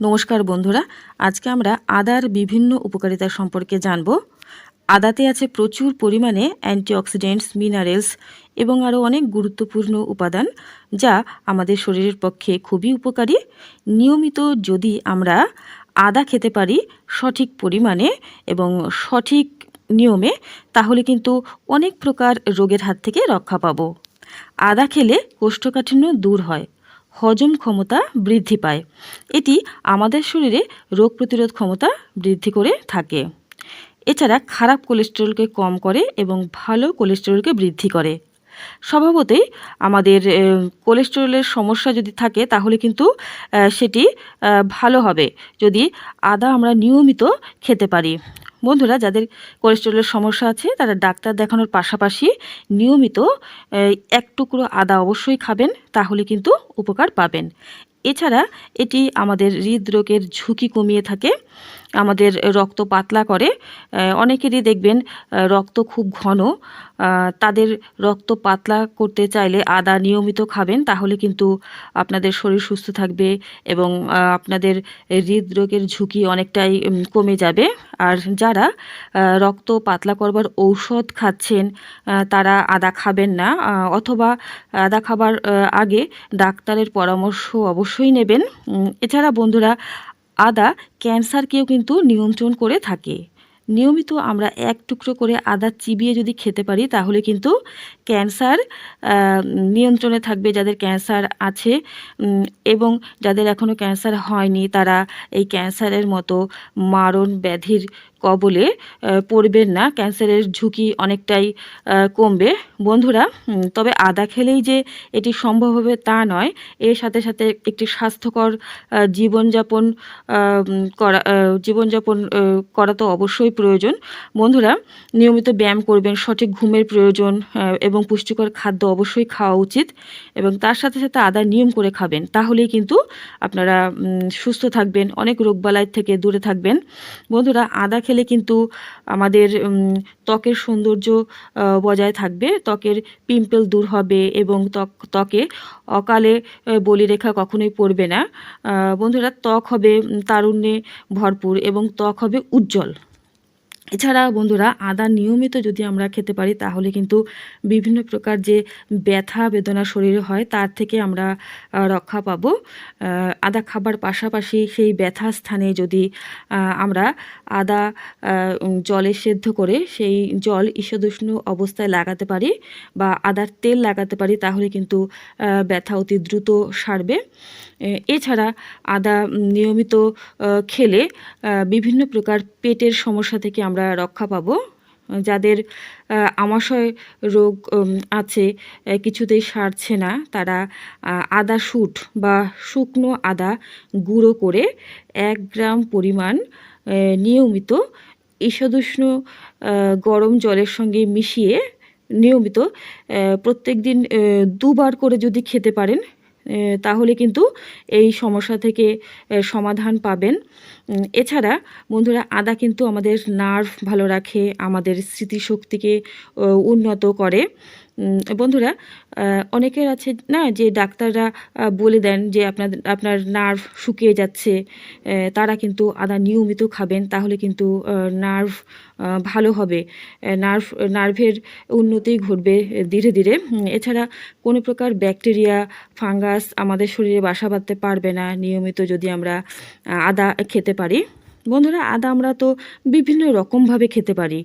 নমস্কার বন্ধুরা, আজকে আমরা আদার বিভিন্ন উপকারিতা সম্পর্কে জানব। আদাতে আছে প্রচুর পরিমাণে অ্যান্টিঅক্সিডেন্টস, মিনারেলস এবং আরও অনেক গুরুত্বপূর্ণ উপাদান যা আমাদের শরীরের পক্ষে খুবই উপকারী। নিয়মিত যদি আমরা আদা খেতে পারি সঠিক পরিমাণে এবং সঠিক নিয়মে, তাহলে কিন্তু অনেক প্রকার রোগের হাত থেকে রক্ষা পাবো। আদা খেলে কোষ্ঠকাঠিন্য দূর হয়। হজম ক্ষমতা বৃদ্ধি পায়। এটি আমাদের শরীরে রোগ প্রতিরোধ ক্ষমতা বৃদ্ধি করে থাকে। এছাড়া খারাপ কোলেস্টেরলকে কম করে এবং ভালো কোলেস্টেরলকে বৃদ্ধি করে। স্বভাবতই আমাদের কোলেস্টেরলের সমস্যা যদি থাকে, তাহলে কিন্তু সেটি ভালো হবে। যদি আদা আমরা নিয়মিত খেতে পারি। বন্ধুরা, যাদের কোলেস্টেরলের সমস্যা আছে, তারা ডাক্তার দেখানোর পাশাপাশি নিয়মিত এক টুকরো আদা অবশ্যই খাবেন, তাহলে কিন্তু উপকার পাবেন। এছাড়া এটি আমাদের হৃদরোগের ঝুঁকি কমিয়ে থাকে। আমাদের রক্ত পাতলা করে অনেকেরই দেখবেন রক্ত খুব ঘন। তাদের রক্ত পাতলা করতে চাইলে আদা নিয়মিত খাবেন, তাহলে কিন্তু আপনাদের শরীর সুস্থ থাকবে এবং আপনাদের হৃদরোগের ঝুঁকি অনেকটাই কমে যাবে। আর যারা রক্ত পাতলা করবার ঔষধ খাচ্ছেন তারা আদা খাবেন না অথবা আদা খাবার আগে ডাক্তারের পরামর্শ অবশ্যই নেবেন। এছাড়া বন্ধুরা আদা ক্যান্সারকেও কিন্তু নিয়ন্ত্রণ করে থাকে। নিয়মিত আমরা এক টুকরো করে আদা চিবিয়ে যদি খেতে পারি, তাহলে কিন্তু ক্যান্সার নিয়ন্ত্রণে থাকবে যাদের ক্যান্সার আছে এবং যাদের এখনও ক্যান্সার হয়নি, তারা এই ক্যান্সারের মতো মারণ ব্যাধির কবলে পড়বেন না। ক্যান্সারের ঝুঁকি অনেকটাই কমবে। বন্ধুরা তবে আদা খেলেই যে এটি সম্ভব হবে তা নয়। এর সাথে সাথে একটি স্বাস্থ্যকর জীবনযাপন করা জীবনযাপন করা তো অবশ্যই প্রয়োজন। বন্ধুরা, নিয়মিত ব্যায়াম করবেন, সঠিক ঘুমের প্রয়োজন এবং পুষ্টিকর খাদ্য অবশ্যই খাওয়া উচিত এবং তার সাথে সাথে আদা নিয়ম করে খাবেন। তাহলেই কিন্তু আপনারা সুস্থ থাকবেন, অনেক রোগবালাই থেকে দূরে থাকবেন। বন্ধুরা, আদা খেলে কিন্তু আমাদের ত্বকের সৌন্দর্য বজায় থাকবে, ত্বকের পিম্পল দূর হবে এবং ত্বক, ত্বকে অকালে বলিরেখা কখনোই পড়বে না। বন্ধুরা, ত্বক হবে তারুণ্যে ভরপুর এবং ত্বক হবে উজ্জ্বল। এছাড়া বন্ধুরা, আদা নিয়মিত যদি আমরা খেতে পারি, তাহলে কিন্তু বিভিন্ন প্রকার যে ব্যথা বেদনা শরীরে হয়, তার থেকে আমরা রক্ষা পাবো। আদা খাবার পাশাপাশি সেই ব্যথা স্থানে যদি আমরা আদা জলে সেদ্ধ করে সেই জল ঈষদুষ্ণ অবস্থায় লাগাতে পারি বা আদার তেল লাগাতে পারি, তাহলে কিন্তু ব্যথা অতি দ্রুত সারবে। এছাড়া আদা নিয়মিত খেলে বিভিন্ন প্রকার পেটের সমস্যা থেকে আমরা রক্ষা পাবো। যাদের আমাশয় রোগ আছে কিছুতেই সারছে না, তারা আদা শুট বা শুকনো আদা গুঁড়ো করে এক গ্রাম পরিমাণ নিয়মিত ঈষদুষ্ণ গরম জলের সঙ্গে মিশিয়ে নিয়মিত প্রত্যেক দিন দুবার করে যদি খেতে পারেন তাহলে কিন্তু এই সমস্যা থেকে সমাধান পাবেন। এছাড়া বন্ধুরা আদা কিন্তু আমাদের নার্ভ ভালো রাখে, আমাদের স্মৃতিশক্তিকে উন্নত করে। বন্ধুরা অনেকের আছে না যে ডাক্তাররা বলে দেন যে আপনার আপনার নার্ভ শুকিয়ে যাচ্ছে তারা কিন্তু আদা নিয়মিত খাবেন, তাহলে কিন্তু নার্ভ ভালো হবে। নার্ভ নার্ভের উন্নতি ঘটবে ধীরে ধীরে। এছাড়া কোনো প্রকার ব্যাকটেরিয়া ফাঙ্গাস আমাদের শরীরে বাসা বাঁধতে পারবে না নিয়মিত যদি আমরা আদা খেতে পারি। বন্ধুরা, আদা আমরা তো বিভিন্ন রকমভাবে খেতে পারি।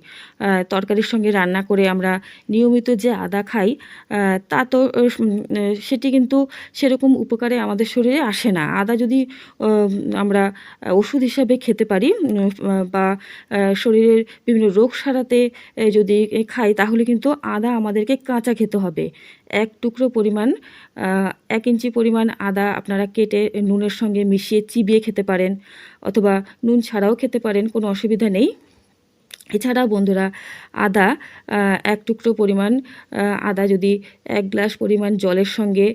তরকারির সঙ্গে রান্না করে আমরা নিয়মিত যে আদা খাই তা তো সেটি কিন্তু সেরকম উপকারে আমাদের শরীরে আসে না। আদা যদি আমরা ওষুধ হিসাবে খেতে পারি বা শরীরের বিভিন্ন রোগ সারাতে যদি খাই, তাহলে কিন্তু আদা আমাদেরকে কাঁচা খেতে হবে। এক টুকরো পরিমাণ এক ইঞ্চি পরিমাণ আদা আপনারা কেটে নুনের সঙ্গে মিশিয়ে চিবিয়ে খেতে পারেন, অথবা নুন ছাড়াও খেতে পারেন, কোনো অসুবিধা নেই। এছাড়াও বন্ধুরা, আদা এক টুকরো পরিমাণ আদা যদি এক গ্লাস পরিমাণ জলের সঙ্গে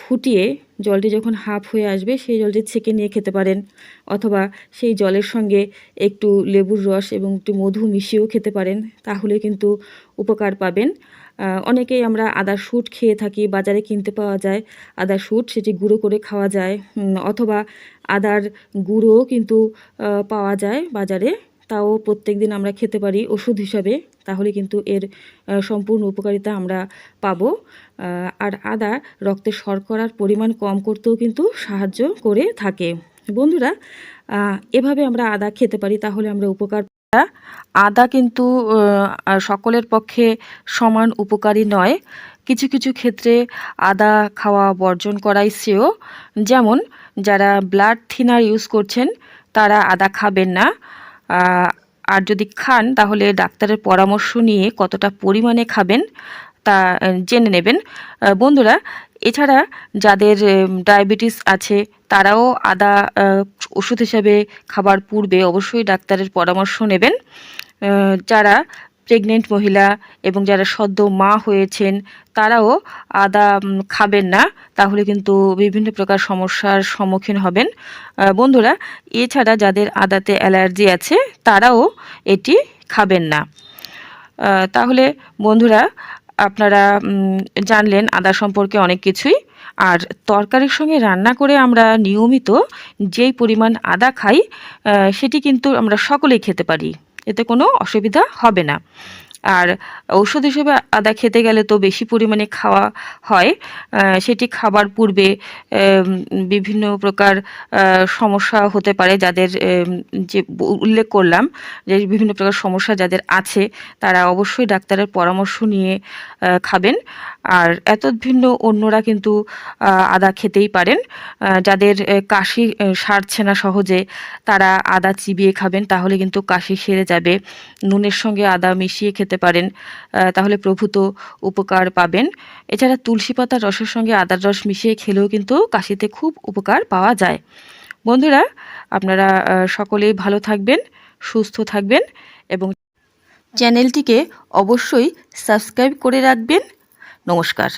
ফুটিয়ে জলটি যখন হাফ হয়ে আসবে, সেই জলটি ছেঁকে নিয়ে খেতে পারেন। অথবা সেই জলের সঙ্গে একটু লেবুর রস এবং একটু মধু মিশিয়েও খেতে পারেন, তাহলে কিন্তু উপকার পাবেন। অনেকেই আমরা আদার শুট খেয়ে থাকি, বাজারে কিনতে পাওয়া যায় আদার শুট সেটি গুঁড়ো করে খাওয়া যায়। অথবা আদার গুঁড়োও কিন্তু পাওয়া যায় বাজারে। তাও প্রত্যেক দিন আমরা খেতে পারি ওষুধ হিসাবে, তাহলে কিন্তু এর সম্পূর্ণ উপকারিতা আমরা পাবো। আর আদা রক্তে শর্করার পরিমাণ কম করতেও কিন্তু সাহায্য করে থাকে। বন্ধুরা এভাবে আমরা আদা খেতে পারি, তাহলে আমরা উপকার আদা কিন্তু সকলের পক্ষে সমান উপকারী নয়। কিছু কিছু ক্ষেত্রে আদা খাওয়া বর্জন করাই শ্রেয়। যেমন, যারা ব্লাড থিনার ইউজ করছেন, তারা আদা খাবেন না। আর যদি খান, তাহলে ডাক্তারের পরামর্শ নিয়ে কতটা পরিমাণে খাবেন তা জেনে নেবেন। বন্ধুরা এছাড়া যাদের ডায়াবেটিস আছে, তারাও আদা ওষুধ হিসাবে খাবার পূর্বে অবশ্যই ডাক্তারের পরামর্শ নেবেন। যারা প্রেগনেন্ট মহিলা এবং যারা সদ্য মা হয়েছেন, তারাও আদা খাবেন না, তাহলে কিন্তু বিভিন্ন প্রকার সমস্যার সম্মুখীন হবেন। বন্ধুরা, এছাড়া যাদের আদাতে অ্যালার্জি আছে, তারাও এটি খাবেন না। তাহলে বন্ধুরা আপনারা জানলেন আদা সম্পর্কে অনেক কিছুই। আর তরকারির সঙ্গে রান্না করে আমরা নিয়মিত যেই পরিমাণ আদা খাই সেটি কিন্তু আমরা সকলেই খেতে পারি। এতে কোনো অসুবিধা হবে না। আর ঔষধ হিসেবে আদা খেতে গেলে তো বেশি পরিমাণে খাওয়া হয়। সেটি খাবার পূর্বে বিভিন্ন প্রকার সমস্যা হতে পারে যাদের যে উল্লেখ করলাম যে বিভিন্ন প্রকার সমস্যা যাদের আছে, তারা অবশ্যই ডাক্তারের পরামর্শ নিয়ে খাবেন। আর এত ভিন্ন অন্যরা কিন্তু আদা খেতেই পারেন। যাদের কাশি সারছে না সহজে, তারা আদা চিবিয়ে খাবেন, তাহলে কিন্তু কাশি সেরে যাবে। নুনের সঙ্গে আদা মিশিয়ে খেতে পারেন তাহলে প্রভূত উপকার পাবেন। এছাড়া তুলসী পাতার রসের সঙ্গে আদার রস মিশিয়ে খেলেও কিন্তু কাশিতে খুব উপকার পাওয়া যায়। বন্ধুরা, আপনারা সকলেই ভালো থাকবেন, সুস্থ থাকবেন এবং চ্যানেলটিকে অবশ্যই সাবস্ক্রাইব করে রাখবেন। নমস্কার।